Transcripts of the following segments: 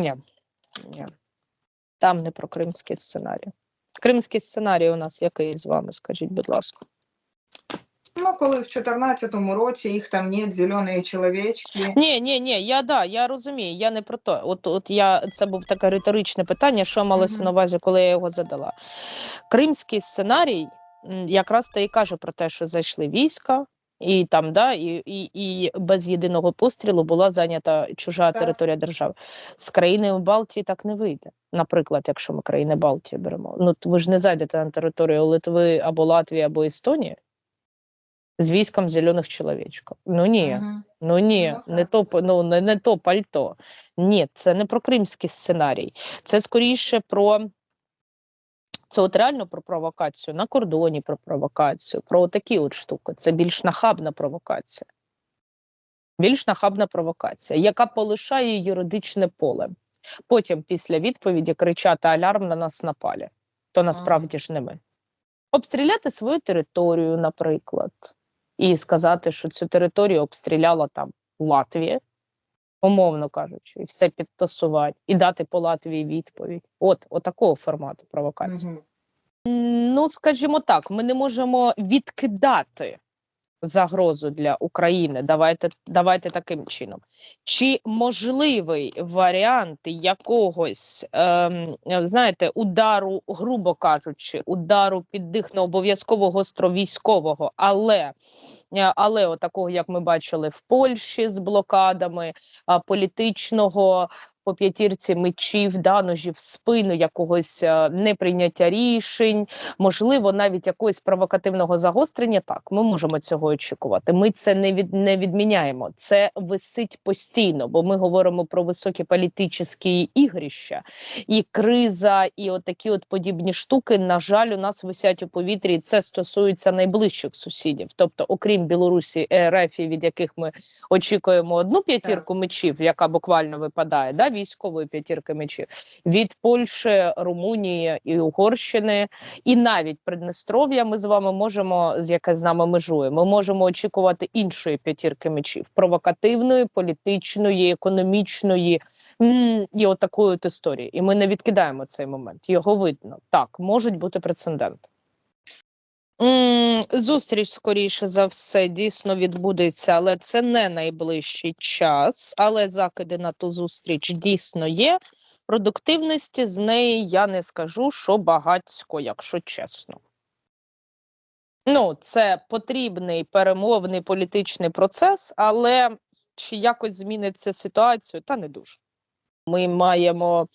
Ні. Ні. Там не про кримський сценарій. Кримський сценарій у нас який з вами, скажіть, будь ласка. Ну, коли в 2014 році їх там нет, зелені чоловічки. Ні, ні, ні, я да, я розумію, я не про то. От, от я це був таке риторичне питання, що малося Мгм. на увазі, коли я його задала. Кримський сценарій якраз та і каже про те, що зайшли війська, і там, да, і, і, і без єдиного пострілу була зайнята чужа Так. територія держави. З країни Балтії так не вийде. Наприклад, якщо ми країни Балтії беремо. Ну ви ж не зайдете на територію Литви або Латвії, або Естонії з військом зелених чоловічків. Ну ні. Мгм. Ну ні, Ну, не то ну, не, не то пальто. Ні, це не про кримський сценарій. Це скоріше про це от реально про провокацію на кордоні, про провокацію, про такі от штуки. Це більш нахабна провокація. Більш нахабна провокація, яка полишає юридичне поле. Потім, після відповіді, кричати алярм на нас напалі. То насправді ж не ми. Обстріляти свою територію, наприклад, і сказати, що цю територію обстріляла там Латвія, умовно кажучи, і все підтасувати, і дати по Латвії відповідь. От, от такого формату провокації. М, Ну, скажімо так, ми не можемо відкидати загрозу для України. Давайте, давайте таким чином. Чи можливий варіант якогось, ем, знаєте, удару, грубо кажучи, удару під дих не обов'язково гостровійськового, але е, але отакого, як ми бачили в Польщі з блокадами політичного по п'ятірці мечів, да, ножів в спину, якогось е, неприйняття рішень, можливо, навіть якогось провокативного загострення. Так, ми можемо цього очікувати. Ми це не від не відміняємо. Це висить постійно, бо ми говоримо про високі політичні ігрища, і криза, і от такі от подібні штуки. На жаль, у нас висять у повітрі. І це стосується найближчих сусідів, тобто, окрім Білорусі, РФ, від яких ми очікуємо одну п'ятірку мечів, яка буквально випадає, да, військової п'ятірки мечів від Польщі, Румунії і Угорщини, і навіть Приднестров'я. Ми з вами можемо, з яке з нами межує, ми можемо очікувати іншої п'ятірки мечів провокативної, політичної, економічної і отакої от історії. І ми не відкидаємо цей момент. Його видно. Так, можуть бути прецеденти. Зустріч, скоріше за все, дійсно відбудеться, але це не найближчий час. Але закиди на ту зустріч дійсно є. Продуктивності з неї я не скажу, що багатсько, якщо чесно. Ну, це потрібний перемовний політичний процес, але чи якось зміниться ситуацію, та не дуже. Ми маємо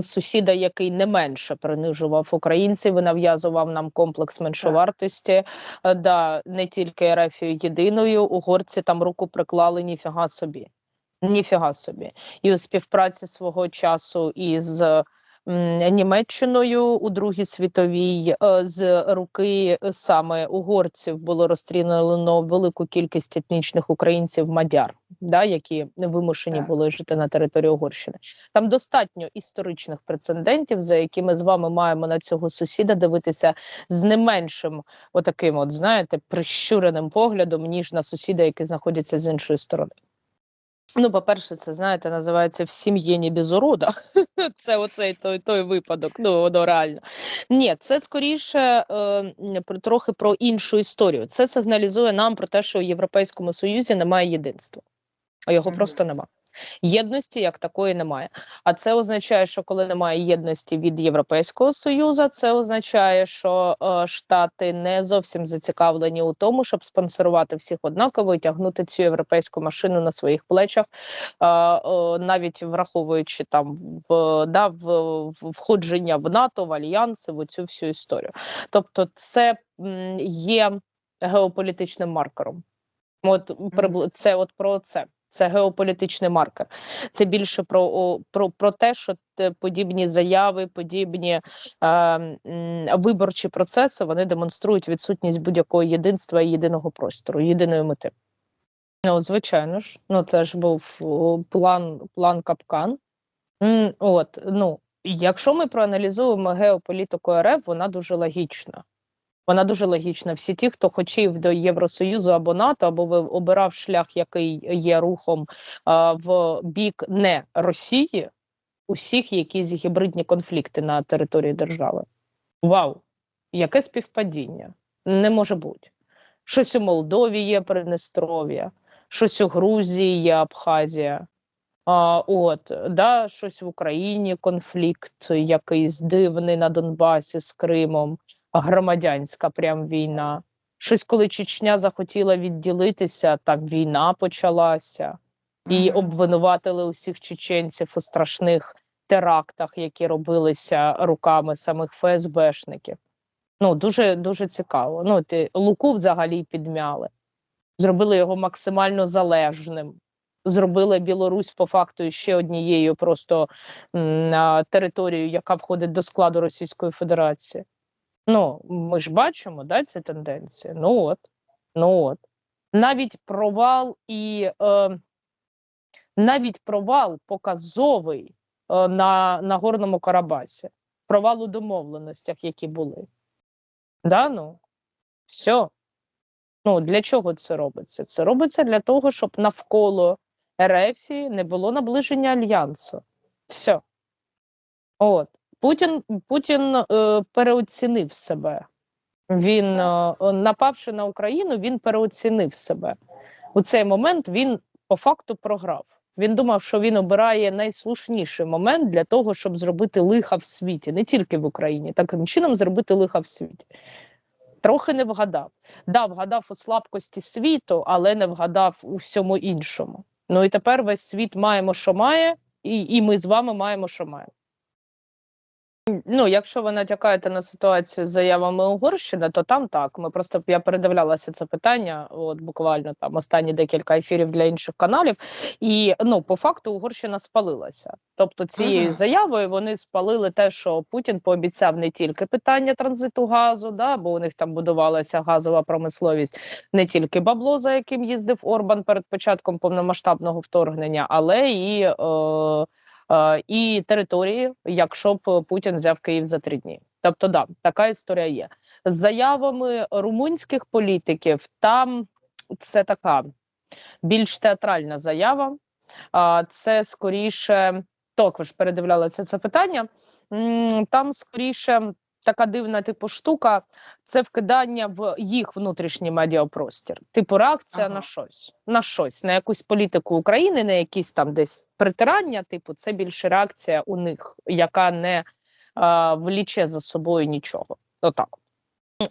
сусіда, який не менше принижував українців і нав'язував нам комплекс меншовартості. Е, Да, не тільки Ерефію єдиною, угорці там руку приклали ніфіга собі. Ніфіга собі. І у співпраці свого часу із Німеччиною у Другій світовій е, з руки е, саме угорців було розстріляно велику кількість етнічних українців мадяр, да, які вимушені Так. були жити на території Угорщини. Там достатньо історичних прецедентів, за якими з вами маємо на цього сусіда дивитися з не меншим, отаким, от знаєте, прищуреним поглядом, ніж на сусіда, який знаходиться з іншої сторони. Ну, по-перше, це знаєте, називається в сім'ї не без урода. Це оцей той, той випадок. Ну, воно реально. Ні, це скоріше е, про- трохи про іншу історію. Це сигналізує нам про те, що у Європейському Союзі немає єдинства, а його Мгм. просто нема. Єдності як такої немає. А це означає, що коли немає єдності від Європейського союзу, це означає, що е, штати не зовсім зацікавлені у тому, щоб спонсорувати всіх однаково і тягнути цю європейську машину на своїх плечах, е, е, навіть враховуючи там в да в, в входження в НАТО, в альянси, в цю всю історію. Тобто, це м, є геополітичним маркером. От це от про це. Це геополітичний маркер. Це більше про, про, про те, що подібні заяви, подібні е, виборчі процеси вони демонструють відсутність будь-якого єдинства і єдиного простору, єдиної мети. Ну, звичайно ж, ну це ж був план, план капкан. От, ну, якщо ми проаналізуємо геополітику РФ, вона дуже логічна. Вона дуже логічна. Всі ті, хто хотів до Євросоюзу або НАТО, або ви- обирав шлях, який є рухом а, в бік не Росії, усіх якісь гібридні конфлікти на території держави. Вау! Яке співпадіння? Не може бути. Щось у Молдові є Приднестров'я, щось у Грузії є Абхазія. А, от, да, щось в Україні конфлікт якийсь дивний на Донбасі з Кримом, громадянська прям війна. Щось, коли Чечня захотіла відділитися, там війна почалася, і обвинуватили усіх чеченців у страшних терактах, які робилися руками самих ФСБшників. Ну, дуже дуже цікаво. Ну, ти Луку взагалі підмяли, зробили його максимально залежним. Зробили Білорусь по факту ще однією просто м, територією, яка входить до складу Російської Федерації. Ну, ми ж бачимо, да, ці тенденції. Ну от, ну от. Навіть провал і е, навіть провал показовий е, на, на Горному Карабасі, провал у домовленостях, які були. Да, ну, все. Ну, для чого це робиться? Це робиться для того, щоб навколо РФ не було наближення альянсу. Все. От. Путін, Путін е, переоцінив себе. Він, е, напавши на Україну, він переоцінив себе. У цей момент він по факту програв. Він думав, що він обирає найслушніший момент для того, щоб зробити лиха в світі, не тільки в Україні, таким чином зробити лиха в світі. Трохи не вгадав. Да, вгадав у слабкості світу, але не вгадав у всьому іншому. Ну і тепер весь світ маємо, що має, і, і ми з вами маємо, що маємо. Ну, якщо ви натякаєте на ситуацію з заявами Угорщини, то там так. Ми просто я передивлялася це питання, от буквально там останні декілька ефірів для інших каналів, і ну по факту Угорщина спалилася. Тобто цією Ага. заявою вони спалили те, що Путін пообіцяв не тільки питання транзиту газу, да, бо у них там будувалася газова промисловість, не тільки бабло, за яким їздив Орбан перед початком повномасштабного вторгнення, але і. Е, і території, якщо б Путін взяв Київ за три дні. Тобто, да, така історія є. З заявами румунських політиків там це така більш театральна заява. Це скоріше також передивлялася це питання. Там скоріше така дивна типу штука це вкидання в їх внутрішній медіапростір. Типу реакція Ага. на щось, на щось, на якусь політику України, на якісь там десь притирання. Типу, це більше реакція у них, яка не а, вліче за собою нічого. Отак.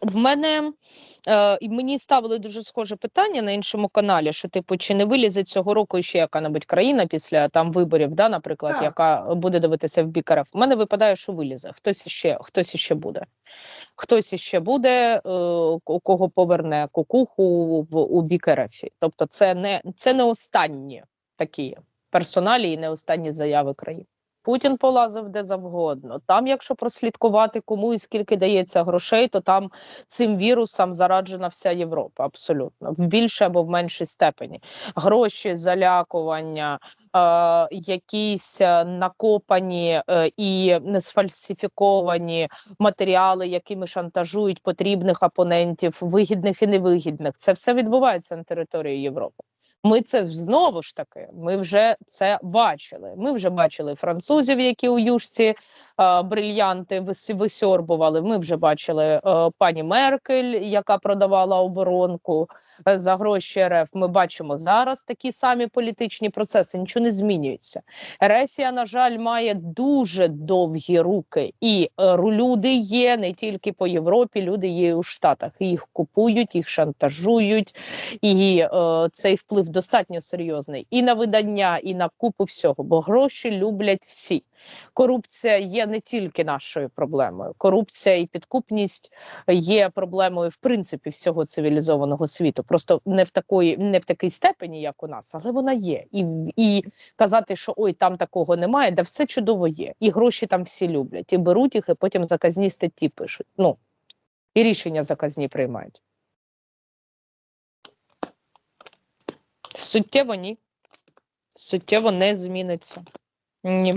В мене е, і мені ставили дуже схоже питання на іншому каналі: що, типу, чи не вилізе цього року ще яка-небудь країна після там виборів, да, наприклад, Так. яка буде дивитися в бік РФ? У мене випадає, що вилізе. Хтось іще, хтось іще буде. Хтось іще буде, е, у кого поверне кукуху в у бік РФ. Тобто, це не це не останні такі персоналі і не останні заяви країн. Путін полазив де завгодно. Там, якщо прослідкувати, кому і скільки дається грошей, то там цим вірусом зараджена вся Європа, абсолютно в більшій або в меншій степені. Гроші, залякування, е, якісь е, накопані е, і сфальсифіковані матеріали, якими шантажують потрібних опонентів, вигідних і невигідних. Це все відбувається на території Європи. Ми це знову ж таки, ми вже це бачили. Ми вже бачили французів, які у юшці е, брильянти висьорбували. Ми вже бачили е, пані Меркель, яка продавала оборонку е, за гроші РФ. Ми бачимо зараз такі самі політичні процеси. Нічого не змінюється. Рефія, на жаль, має дуже довгі руки, і е, люди є не тільки по Європі, люди є у Штатах. Їх купують, їх шантажують, і е, цей вплив достатньо серйозний і на видання, і на купу всього, бо гроші люблять всі. Корупція є не тільки нашою проблемою. Корупція і підкупність є проблемою в принципі всього цивілізованого світу. Просто не в такої, не в такій степені, як у нас, але вона є. І, і казати, що ой, там такого немає, да все чудово є. І гроші там всі люблять, і беруть їх, і потім заказні статті пишуть. Ну і рішення заказні приймають. Суттєво ні. Суттєво не зміниться. Ні.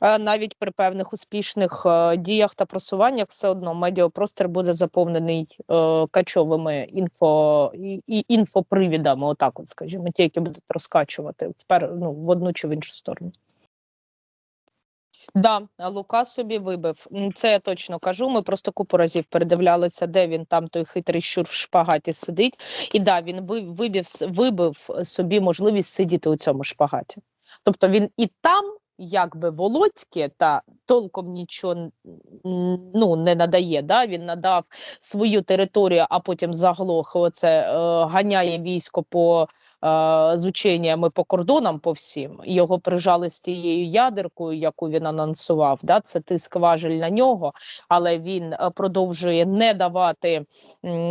Навіть при певних успішних е, діях та просуваннях все одно медіапростір буде заповнений е, качовими інфо, і, і інфопривідами, отак от скажімо, ті, які будуть розкачувати впер, ну, в одну чи в іншу сторону. Да, Лука собі вибив. Це я точно кажу. Ми просто купу разів передивлялися, де він там той хитрий щур в шпагаті сидить. І да, він ви- вибив, вибив собі можливість сидіти у цьому шпагаті. Тобто він і там, якби Володьки, та толком нічого ну, не надає. Да? Він надав свою територію, а потім заглох. Оце е, ганяє військо по з ученнями по кордонам по всім. Його прижали з тією ядеркою, яку він анонсував. Да? Це тиск важель на нього, але він е, продовжує не давати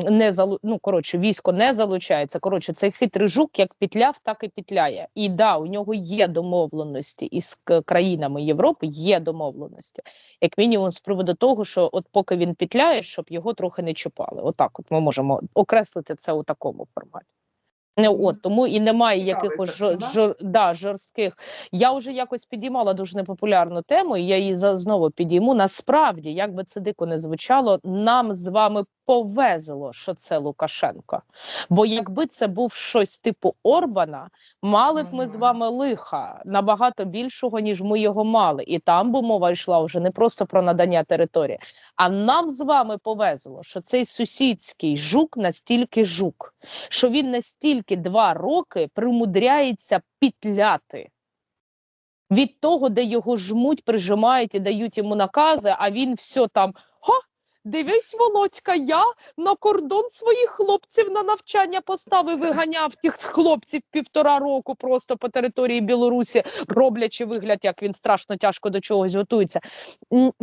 не залу... ну, коротше, військо не залучається. Коротше, цей хитрий жук як пітляв, так і пітляє. І да, у нього є домовленості із країнами Європи, є домовленості, як мінімум, з приводу того, що от поки він пітляє, щоб його трохи не чіпали. Отак, от ми можемо окреслити це у такому форматі. Не, от тому і немає якихось жор, жор, да, жорстких. Я вже якось підіймала дуже непопулярну тему, і я її знову підійму. Насправді, як би це дико не звучало, нам з вами повезло, що це Лукашенко. Бо якби це був щось типу Орбана, мали б ми з вами лиха набагато більшого, ніж ми його мали. І там би мова йшла вже не просто про надання території. А нам з вами повезло, що цей сусідський жук настільки жук, що він настільки два роки примудряється пітляти. Від того, де його жмуть, прижимають і дають йому накази, а він все там. Ха, дивись, Володька, я на кордон своїх хлопців на навчання поставив, виганяв тих хлопців півтора року просто по території Білорусі, роблячи вигляд, як він страшно тяжко до чогось готується.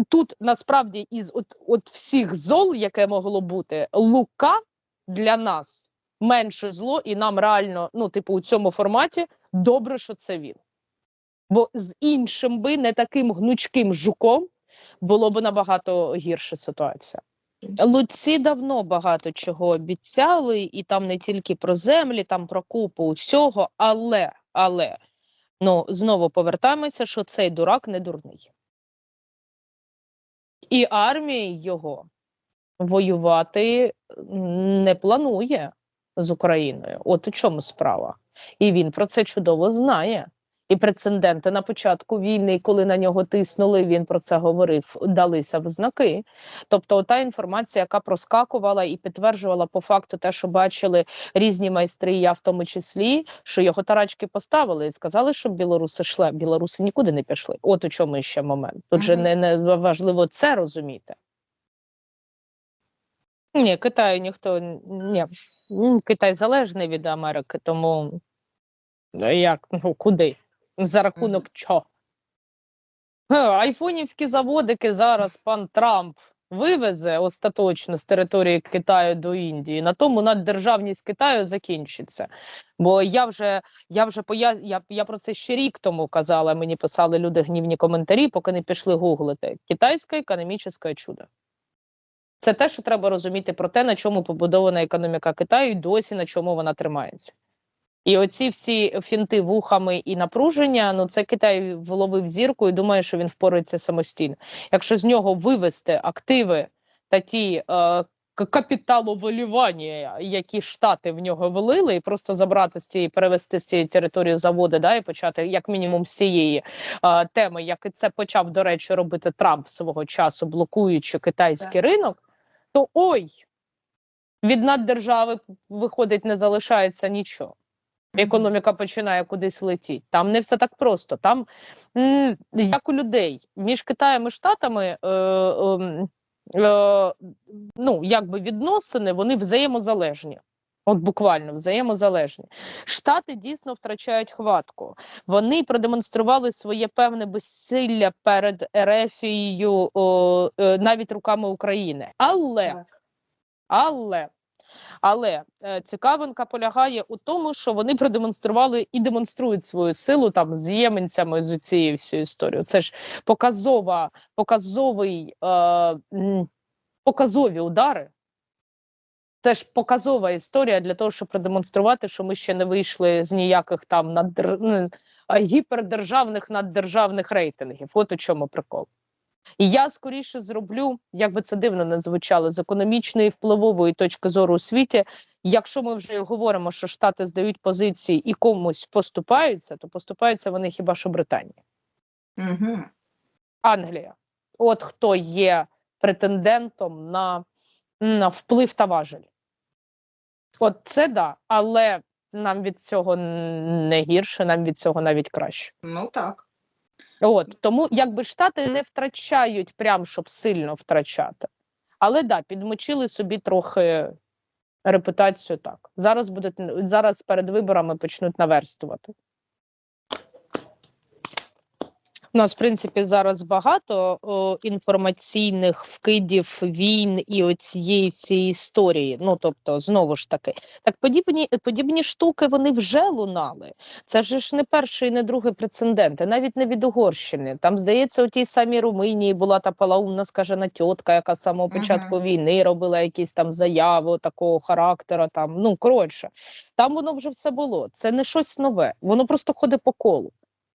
Тут насправді із от, от всіх зол, яке могло бути, Лука для нас менше зло, і нам реально, ну, типу, у цьому форматі добре, що це він. Бо з іншим би не таким гнучким жуком було б набагато гірша ситуація. Луці давно багато чого обіцяли, і там не тільки про землі, там про купу усього, але, але ну, знову повертаємося, що цей дурак не дурний. І армія його воювати не планує з Україною. От у чому справа. І він про це чудово знає. І прецеденти на початку війни, коли на нього тиснули, він про це говорив, далися в знаки. Тобто, та інформація, яка проскакувала і підтверджувала по факту те, що бачили різні майстри, я в тому числі, що його тарачки поставили і сказали, щоб білоруси йшли. Білоруси нікуди не пішли. От у чому ще момент. Тут же не, не важливо це розуміти. Ні, Китаю ніхто ні. Китай залежний від Америки, тому е, як ну куди? За рахунок чого? Айфонівські заводики зараз пан Трамп вивезе остаточно з території Китаю до Індії. На тому наддержавність Китаю закінчиться. Бо я вже я вже поя... я, я про це ще рік тому казала. Мені писали люди гнівні коментарі, поки не пішли гуглити. Китайське економічне чудо. Це те, що треба розуміти про те, на чому побудована економіка Китаю, і досі на чому вона тримається. І оці всі фінти вухами і напруження, ну це Китай вловив зірку і думає, що він впорається самостійно. Якщо з нього вивести активи та ті е, к- капіталоволювання, які штати в нього влили, і просто забрати з цієї, перевести з цієї території заводи, да, і почати як мінімум з цієї е, теми, як і це почав, до речі, робити Трамп свого часу, блокуючи китайський ринок, то ой, від наддержави виходить, не залишається нічого економіка починає кудись летіти. Там не все так просто. Там як у людей між Китаєм і Штатами. Е, е, е, ну, якби відносини, вони взаємозалежні. От буквально взаємозалежні. Штати дійсно втрачають хватку. Вони продемонстрували своє певне безсилля перед Ерефією о, е, навіть руками України. Але але але е, цікавинка полягає у тому, що вони продемонстрували і демонструють свою силу там з єменцями з цією всією історією. Це ж показова, показовий, е, показові удари. Це ж показова історія для того, щоб продемонструвати, що ми ще не вийшли з ніяких там наддер... ну, гіпердержавних наддержавних рейтингів. От у чому прикол. І я скоріше зроблю, як би це дивно не звучало, з економічної впливової точки зору у світі. Якщо ми вже говоримо, що Штати здають позиції і комусь поступаються, то поступаються вони хіба що Британії. Угу. Англія. От хто є претендентом на вплив та важель. От це да, але нам від цього не гірше, нам від цього навіть краще. Ну так. От тому, якби штати не втрачають прям, щоб сильно втрачати. Але да, підмочили собі трохи репутацію так. Зараз будуть зараз перед виборами почнуть наверстувати. У нас, в принципі, зараз багато о, інформаційних вкидів, війн і оцієї всієї історії. Ну тобто, знову ж таки, так подібні, подібні штуки вони вже лунали. Це вже ж не перший, і не другий прецедент, і навіть не від Угорщини. Там, здається, у тій самій Румунії була та полоумна скажена тітка, яка з самого початку Мгм. війни робила якісь там заяви такого характеру. Там ну коротше, там воно вже все було. Це не щось нове, воно просто ходить по колу.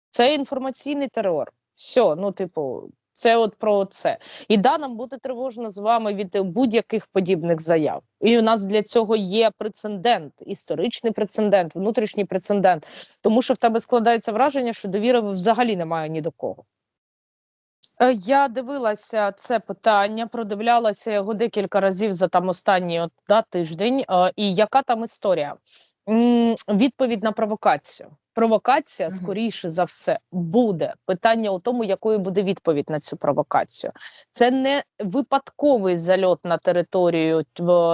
Це інформаційний терор. Все, ну типу, це от про це. І да, нам буде тривожно з вами від будь-яких подібних заяв. І у нас для цього є прецедент, історичний прецедент, внутрішній прецедент. Тому що в тебе складається враження, що довіри взагалі немає ні до кого. Е, Я дивилася це питання, продивлялася його декілька разів за там останній да, тиждень. Е, І яка там історія? Відповідь на провокацію. Провокація, скоріше за все, буде питання у тому, якою буде відповідь на цю провокацію. Це не випадковий зальот на територію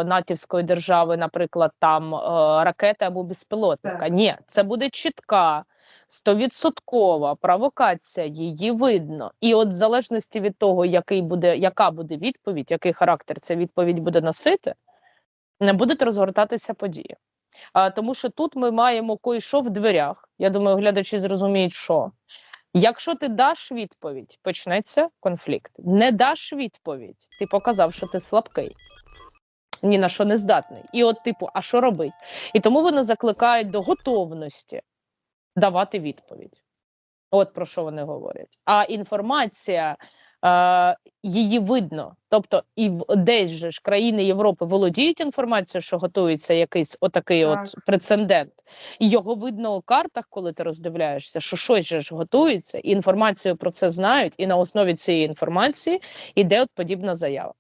натівської держави, наприклад, там е, ракети або безпілотника. Так. Ні, це буде чітка стовідсоткова провокація, її видно. І от в залежності від того, який буде, яка буде відповідь, який характер ця відповідь буде носити, не будуть розгортатися події. А, тому що тут ми маємо кое-що в дверях. Я думаю, глядачі зрозуміють, що якщо ти даш відповідь, почнеться конфлікт. Не даш відповідь, ти показав, що ти слабкий. Ні на що не здатний. І от, типу, а що робити? І тому вони закликають до готовності давати відповідь. От про що вони говорять. А інформація е, її видно. Тобто, і десь же ж країни Європи володіють інформацією, що готується якийсь отакий от прецедент. І його видно у картах, коли ти роздивляєшся, що щось же ж готується, і інформацію про це знають, і на основі цієї інформації іде от подібна заява.